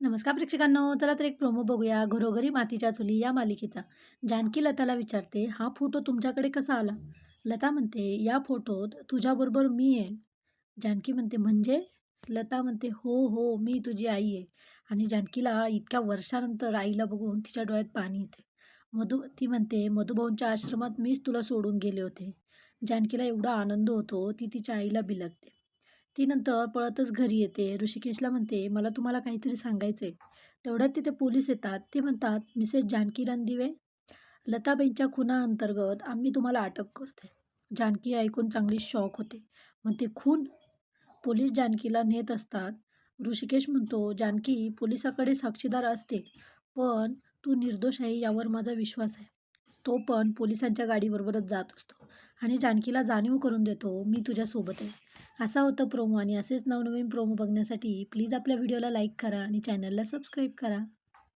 नमस्कार प्रेक्षकांनो चला तर एक प्रोमो बघूया. घरोघरी मातीच्या चुली या मालिकेचा. जानकी लताला विचारते हा फोटो तुमच्याकडे कसा आला? लता म्हणते या फोटोत तुझ्याबरोबर मी आहे. जानकी म्हणते म्हणजे? लता म्हणते हो हो मी तुझी आई आहे. आणि जानकीला इतक्या वर्षानंतर आईला बघून तिच्या डोळ्यात पाणी येते. मधु ती म्हणते मधुभाऊंच्या आश्रमात मीच तुला सोडून गेले होते. जानकीला एवढा आनंद होतो ती तिच्या आईला बिलगते. ती नंतर पळतच घरी येते. ऋषिकेशला म्हणते मला तुम्हाला काहीतरी सांगायचं आहे तेवढ्यात तिथे पोलीस येतात. ते म्हणतात मिसेस जानकी रणदिवे लताबाईंच्या खुनाअंतर्गत आम्ही तुम्हाला अटक करतोय. जानकी ऐकून चांगली शॉक होते. म्हणते खून पोलीस जानकीला नेत असतात. ऋषिकेश म्हणतो जानकी पोलिसाकडे साक्षीदार असते पण तू निर्दोष आहे यावर माझा विश्वास आहे. तो पण पोलिसांच्या गाडीबरोबरच जात असतो आणि जानकीला जाणीव करून देतो मी तुझ्यासोबत आहे. असा होता प्रोमो आणि असेच नवनवीन प्रोमो बघण्यासाठी प्लीज आपल्या व्हिडिओला लाईक करा आणि चॅनलला सबस्क्राईब करा.